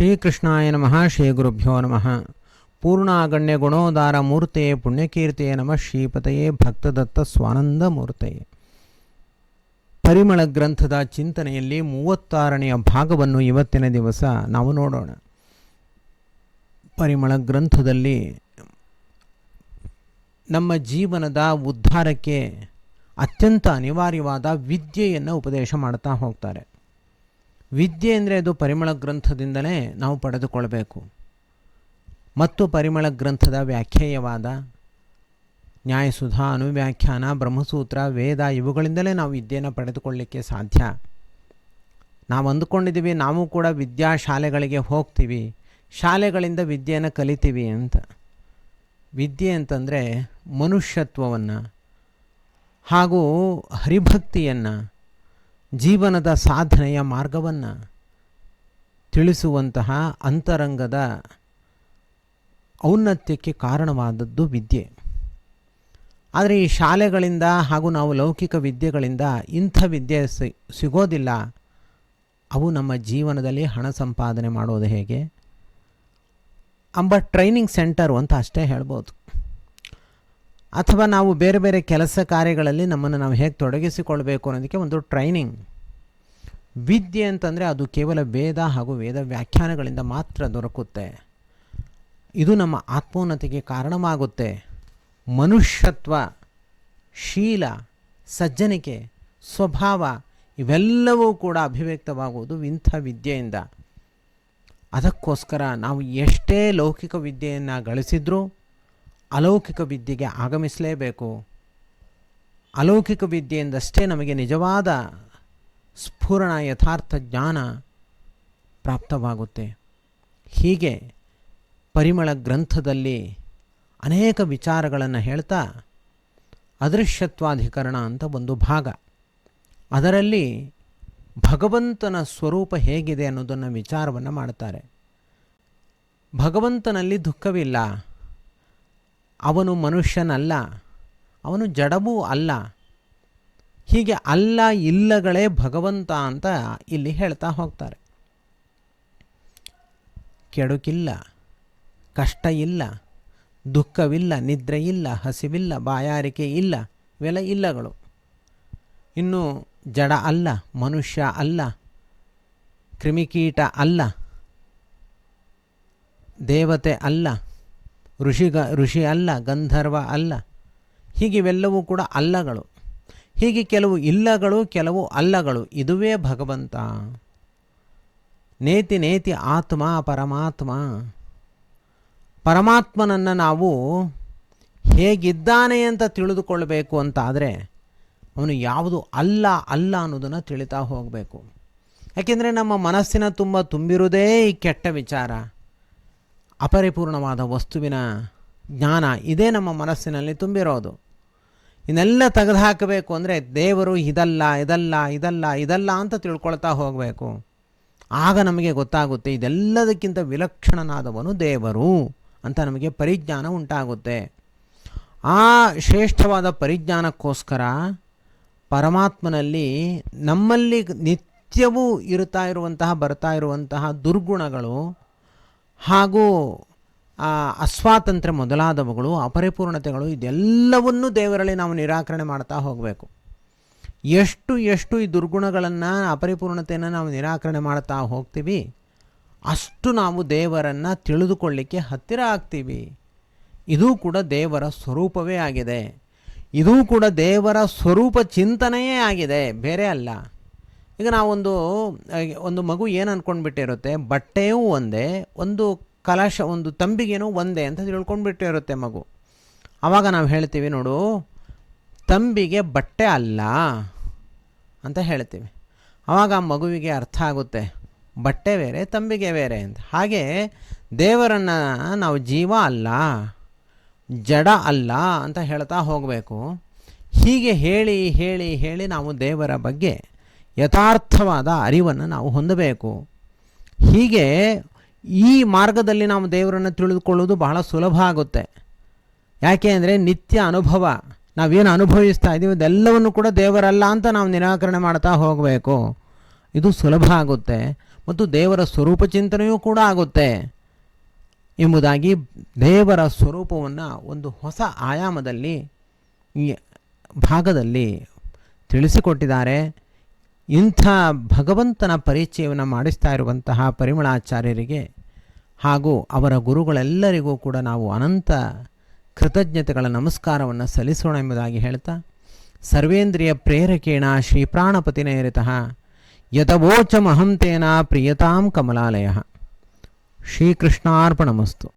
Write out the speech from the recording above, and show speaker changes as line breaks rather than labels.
ಶ್ರೀಕೃಷ್ಣಾಯ ನಮಃ, ಶ್ರೀ ಗುರುಭ್ಯೋ ನಮಃ. ಪೂರ್ಣಾಗಣ್ಯ ಗುಣೋದಾರ ಮೂರ್ತೆಯೇ, ಪುಣ್ಯಕೀರ್ತಿಯೇ ನಮಃ, ಶ್ರೀಪತಯೇ ಭಕ್ತದತ್ತ ಸ್ವಾನಂದ ಮೂರ್ತೆಯೇ. ಪರಿಮಳ ಗ್ರಂಥದ ಚಿಂತನೆಯಲ್ಲಿ ಮೂವತ್ತಾರನೆಯ ಭಾಗವನ್ನು ಇವತ್ತಿನ ದಿವಸ ನಾವು ನೋಡೋಣ. ಪರಿಮಳ ಗ್ರಂಥದಲ್ಲಿ ನಮ್ಮ ಜೀವನದ ಉದ್ಧಾರಕ್ಕೆ ಅತ್ಯಂತ ಅನಿವಾರ್ಯವಾದ ವಿದ್ಯೆಯನ್ನು ಉಪದೇಶ ಮಾಡ್ತಾ ಹೋಗ್ತಾರೆ. ವಿದ್ಯೆ ಅಂದರೆ ಅದು ಪರಿಮಳ ಗ್ರಂಥದಿಂದಲೇ ನಾವು ಪಡೆದುಕೊಳ್ಬೇಕು. ಮತ್ತು ಪರಿಮಳ ಗ್ರಂಥದ ವ್ಯಾಖ್ಯೇಯವಾದ ನ್ಯಾಯಸುಧ, ಅನುವ್ಯಾಖ್ಯಾನ, ಬ್ರಹ್ಮಸೂತ್ರ, ವೇದ ಇವುಗಳಿಂದಲೇ ನಾವು ವಿದ್ಯೆಯನ್ನು ಪಡೆದುಕೊಳ್ಳಲಿಕ್ಕೆ ಸಾಧ್ಯ. ನಾವು ಅಂದುಕೊಂಡಿದ್ದೀವಿ, ನಾವು ಕೂಡ ವಿದ್ಯಾ ಶಾಲೆಗಳಿಗೆ ಹೋಗ್ತೀವಿ, ಶಾಲೆಗಳಿಂದ ವಿದ್ಯೆಯನ್ನು ಕಲಿತೀವಿ ಅಂತ. ವಿದ್ಯೆ ಅಂತಂದರೆ ಮನುಷ್ಯತ್ವವನ್ನು ಹಾಗೂ ಹರಿಭಕ್ತಿಯನ್ನು ಜೀವನದ ಸಾಧನೆಯ ಮಾರ್ಗವನ್ನು ತಿಳಿಸುವಂತಹ ಅಂತರಂಗದ ಔನ್ನತ್ಯಕ್ಕೆ ಕಾರಣವಾದದ್ದು ವಿದ್ಯೆ. ಆದರೆ ಈ ಶಾಲೆಗಳಿಂದ ಹಾಗೂ ನಾವು ಲೌಕಿಕ ವಿದ್ಯೆಗಳಿಂದ ಇಂಥ ವಿದ್ಯೆ ಸಿಗೋದಿಲ್ಲ. ಅವು ನಮ್ಮ ಜೀವನದಲ್ಲಿ ಹಣ ಸಂಪಾದನೆ ಮಾಡೋದು ಹೇಗೆ? ಅಂಬ ಟ್ರೈನಿಂಗ್ ಸೆಂಟರು ಅಂತ ಅಷ್ಟೇ ಹೇಳ್ಬೋದು. ಅಥವಾ ನಾವು ಬೇರೆ ಬೇರೆ ಕೆಲಸ ಕಾರ್ಯಗಳಲ್ಲಿ ನಮ್ಮನ್ನು ನಾವು ಹೇಗೆ ತೊಡಗಿಸಿಕೊಳ್ಬೇಕು ಅನ್ನೋದಕ್ಕೆ ಒಂದು ಟ್ರೈನಿಂಗ್ ವಿದ್ಯೆ ಅಂತಂದರೆ ಅದು ಕೇವಲ ವೇದ ಹಾಗೂ ವೇದ ವ್ಯಾಖ್ಯಾನಗಳಿಂದ ಮಾತ್ರ ದೊರಕುತ್ತೆ. ಇದು ನಮ್ಮ ಆತ್ಮೋನ್ನತಿಗೆ ಕಾರಣವಾಗುತ್ತೆ. ಮನುಷ್ಯತ್ವ, ಶೀಲ, ಸಜ್ಜನಿಕೆ, ಸ್ವಭಾವ ಇವೆಲ್ಲವೂ ಕೂಡ ಅಭಿವ್ಯಕ್ತವಾಗುವುದು ಇಂಥ ವಿದ್ಯೆಯಿಂದ. ಅದಕ್ಕೋಸ್ಕರ ನಾವು ಎಷ್ಟೇ ಲೌಕಿಕ ವಿದ್ಯೆಯನ್ನು ಗಳಿಸಿದ್ರೂ ಅಲೌಕಿಕ ವಿದ್ಯೆಗೆ ಆಗಮಿಸಲೇಬೇಕು. ಅಲೌಕಿಕ ವಿದ್ಯೆಯಿಂದಷ್ಟೇ ನಮಗೆ ನಿಜವಾದ ಸ್ಫೂರಣ, ಯಥಾರ್ಥ ಜ್ಞಾನ ಪ್ರಾಪ್ತವಾಗುತ್ತೆ. ಹೀಗೆ ಪರಿಮಳ ಗ್ರಂಥದಲ್ಲಿ ಅನೇಕ ವಿಚಾರಗಳನ್ನು ಹೇಳ್ತಾ ಅದೃಶ್ಯತ್ವಾಧಿಕರಣ ಅಂತ ಒಂದು ಭಾಗ. ಅದರಲ್ಲಿ ಭಗವಂತನ ಸ್ವರೂಪ ಹೇಗಿದೆ ಅನ್ನೋದನ್ನು ವಿಚಾರವನ್ನು ಮಾಡ್ತಾರೆ. ಭಗವಂತನಲ್ಲಿ ದುಃಖವಿಲ್ಲ. ಅವನು ಮನುಷ್ಯನಲ್ಲ, ಅವನು ಜಡವೂ ಅಲ್ಲ. ಹೀಗೆ ಅಲ್ಲ ಇಲ್ಲಗಳೇ ಭಗವಂತ ಅಂತ ಇಲ್ಲಿ ಹೇಳ್ತಾ ಹೋಗ್ತಾರೆ. ಕೆಡುಕಿಲ್ಲ, ಕಷ್ಟ ಇಲ್ಲ, ದುಃಖವಿಲ್ಲ, ನಿದ್ರೆ ಇಲ್ಲ, ಹಸಿವಿಲ್ಲ, ಬಾಯಾರಿಕೆ ಇಲ್ಲ ಇವೆಲ್ಲ ಇಲ್ಲಗಳು. ಇನ್ನು ಜಡ ಅಲ್ಲ, ಮನುಷ್ಯ ಅಲ್ಲ, ಕ್ರಿಮಿಕೀಟ ಅಲ್ಲ, ದೇವತೆ ಅಲ್ಲ ಋಷಿಗ ಋಷಿ ಅಲ್ಲ, ಗಂಧರ್ವ ಅಲ್ಲ. ಹೀಗೆ ಇವೆಲ್ಲವೂ ಕೂಡ ಅಲ್ಲಗಳು. ಹೀಗೆ ಕೆಲವು ಇಲ್ಲಗಳು, ಕೆಲವು ಅಲ್ಲಗಳು. ಇದುವೇ ಭಗವಂತ. ನೇತಿ ನೇತಿ ಆತ್ಮ ಪರಮಾತ್ಮ. ಪರಮಾತ್ಮನನ್ನು ನಾವು ಹೇಗಿದ್ದಾನೆ ಅಂತ ತಿಳಿದುಕೊಳ್ಬೇಕು ಅಂತಾದರೆ ಅವನು ಯಾವುದು ಅಲ್ಲ ಅಲ್ಲ ಅನ್ನೋದನ್ನು ತಿಳಿತಾ ಹೋಗಬೇಕು. ಯಾಕೆಂದರೆ ನಮ್ಮ ಮನಸ್ಸಿನ ತುಂಬ ತುಂಬಿರುವುದೇ ಈ ಕೆಟ್ಟ ವಿಚಾರ. ಅಪರಿಪೂರ್ಣವಾದ ವಸ್ತುವಿನ ಜ್ಞಾನ ಇದೇ ನಮ್ಮ ಮನಸ್ಸಿನಲ್ಲಿ ತುಂಬಿರೋದು. ಇನ್ನೆಲ್ಲ ತೆಗೆದುಹಾಕಬೇಕು ಅಂದರೆ ದೇವರು ಇದಲ್ಲ ಇದಲ್ಲ ಇದಲ್ಲ ಇದಲ್ಲ ಅಂತ ತಿಳ್ಕೊಳ್ತಾ ಹೋಗಬೇಕು. ಆಗ ನಮಗೆ ಗೊತ್ತಾಗುತ್ತೆ ಇದೆಲ್ಲದಕ್ಕಿಂತ ವಿಲಕ್ಷಣನಾದವನು ದೇವರು ಅಂತ ನಮಗೆ ಪರಿಜ್ಞಾನ ಉಂಟಾಗುತ್ತೆ. ಆ ಶ್ರೇಷ್ಠವಾದ ಪರಿಜ್ಞಾನಕ್ಕೋಸ್ಕರ ಪರಮಾತ್ಮನಲ್ಲಿ ನಮ್ಮಲ್ಲಿ ನಿತ್ಯವೂ ಇರುತ್ತಾ ಇರುವಂತಹ, ಬರ್ತಾ ಇರುವಂತಹ ದುರ್ಗುಣಗಳು ಹಾಗೂ ಅಸ್ವಾತಂತ್ರ್ಯ ಮೊದಲಾದವುಗಳು, ಅಪರಿಪೂರ್ಣತೆಗಳು, ಇದೆಲ್ಲವನ್ನೂ ದೇವರಲ್ಲಿ ನಾವು ನಿರಾಕರಣೆ ಮಾಡ್ತಾ ಹೋಗಬೇಕು. ಎಷ್ಟು ಎಷ್ಟು ಈ ದುರ್ಗುಣಗಳನ್ನು, ಅಪರಿಪೂರ್ಣತೆಯನ್ನು ನಾವು ನಿರಾಕರಣೆ ಮಾಡ್ತಾ ಹೋಗ್ತೀವಿ, ಅಷ್ಟು ನಾವು ದೇವರನ್ನು ತಿಳಿದುಕೊಳ್ಳಿಕ್ಕೆ ಹತ್ತಿರ ಆಗ್ತೀವಿ. ಇದೂ ಕೂಡ ದೇವರ ಸ್ವರೂಪವೇ ಆಗಿದೆ. ಇದೂ ಕೂಡ ದೇವರ ಸ್ವರೂಪ ಚಿಂತನೆಯೇ ಆಗಿದೆ. ಬೇರೆ ಅಲ್ಲ. ಈಗ ನಾವೊಂದು ಒಂದು ಮಗು ಏನು ಅಂದ್ಕೊಂಡ್ಬಿಟ್ಟಿರುತ್ತೆ ಬಟ್ಟೆಯೂ ಒಂದೇ, ಒಂದು ಕಲಾಶ, ಒಂದು ತಂಬಿಗೇನೋ ಒಂದೇ ಅಂತ ತಿಳ್ಕೊಂಡ್ಬಿಟ್ಟಿರುತ್ತೆ ಮಗು. ಆವಾಗ ನಾವು ಹೇಳ್ತೀವಿ ನೋಡು, ತಂಬಿಗೆ ಬಟ್ಟೆ ಅಲ್ಲ ಅಂತ ಹೇಳ್ತೀವಿ. ಆವಾಗ ಆ ಮಗುವಿಗೆ ಅರ್ಥ ಆಗುತ್ತೆ, ಬಟ್ಟೆ ಬೇರೆ, ತಂಬಿಗೆ ಬೇರೆ ಅಂತ. ಹಾಗೆ ದೇವರನ್ನು ನಾವು ಜೀವ ಅಲ್ಲ, ಜಡ ಅಲ್ಲ ಅಂತ ಹೇಳ್ತಾ ಹೋಗಬೇಕು. ಹೀಗೆ ಹೇಳಿ ಹೇಳಿ ಹೇಳಿ ನಾವು ದೇವರ ಬಗ್ಗೆ ಯಥಾರ್ಥವಾದ ಅರಿವನ್ನು ನಾವು ಹೊಂದಬೇಕು. ಹೀಗೆ ಈ ಮಾರ್ಗದಲ್ಲಿ ನಾವು ದೇವರನ್ನು ತಿಳಿದುಕೊಳ್ಳೋದು ಬಹಳ ಸುಲಭ ಆಗುತ್ತೆ. ಯಾಕೆ ಅಂದರೆ ನಿತ್ಯ ಅನುಭವ, ನಾವೇನು ಅನುಭವಿಸ್ತಾ ಇದ್ದೀವಿ ಅದೆಲ್ಲವನ್ನು ಕೂಡ ದೇವರಲ್ಲ ಅಂತ ನಾವು ನಿರಾಕರಣೆ ಮಾಡ್ತಾ ಹೋಗಬೇಕು. ಇದು ಸುಲಭ ಆಗುತ್ತೆ ಮತ್ತು ದೇವರ ಸ್ವರೂಪ ಚಿಂತನೆಯೂ ಕೂಡ ಆಗುತ್ತೆ. ಎಂಬುದಾಗಿ ದೇವರ ಸ್ವರೂಪವನ್ನು ಒಂದು ಹೊಸ ಆಯಾಮದಲ್ಲಿ ಈ ಭಾಗದಲ್ಲಿ ತಿಳಿಸಿಕೊಟ್ಟಿದ್ದಾರೆ. ಇಂಥ ಭಗವಂತನ ಪರಿಚಯವನ್ನು ಮಾಡಿಸ್ತಾ ಇರುವಂತಹ ಪರಿಮಳಾಚಾರ್ಯರಿಗೆ ಹಾಗೂ ಅವರ ಗುರುಗಳೆಲ್ಲರಿಗೂ ಕೂಡ ನಾವು ಅನಂತ ಕೃತಜ್ಞತೆಗಳ ನಮಸ್ಕಾರವನ್ನು ಸಲ್ಲಿಸೋಣ ಎಂಬುದಾಗಿ ಹೇಳ್ತಾ, ಸರ್ವೇಂದ್ರಿಯ ಪ್ರೇರಕೇಣ ಶ್ರೀ ಪ್ರಾಣಪತಿನೇರಿತಃ ಯಥವೋಚಮಹಂತೇನ ಪ್ರಿಯತಾಂ ಕಮಲಾಲಯ. ಶ್ರೀಕೃಷ್ಣಾರ್ಪಣಮಸ್ತು.